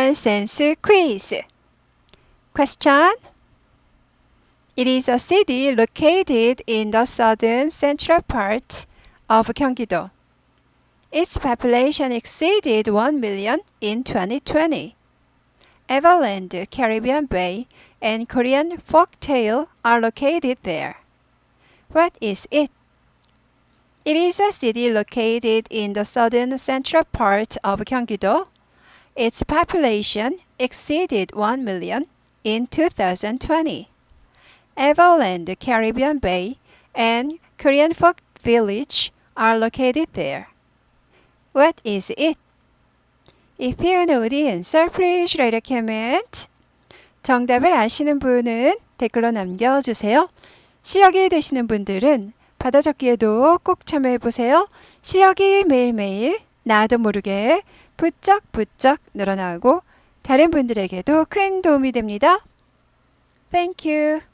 common sense quiz. Question. It is a city located in the southern central part of Gyeonggi-do. Its population exceeded 1 million in 2020. Everland, Caribbean Bay, and Korean folktale are located there. What is it? It is a city located in the southern central part of Gyeonggi-do. Its population exceeded 1 million in 2020. Everland, Caribbean Bay, and Korean Folk Village are located there. What is it? If you know the answer, please write a comment. 정답을 아시는 분은 댓글로 남겨주세요. 실력이 되시는 분들은 받아 적기에도 꼭 참여해보세요. 실력이 매일매일 나도 모르게 부쩍부쩍 늘어나고 다른 분들에게도 큰 도움이 됩니다. Thank you.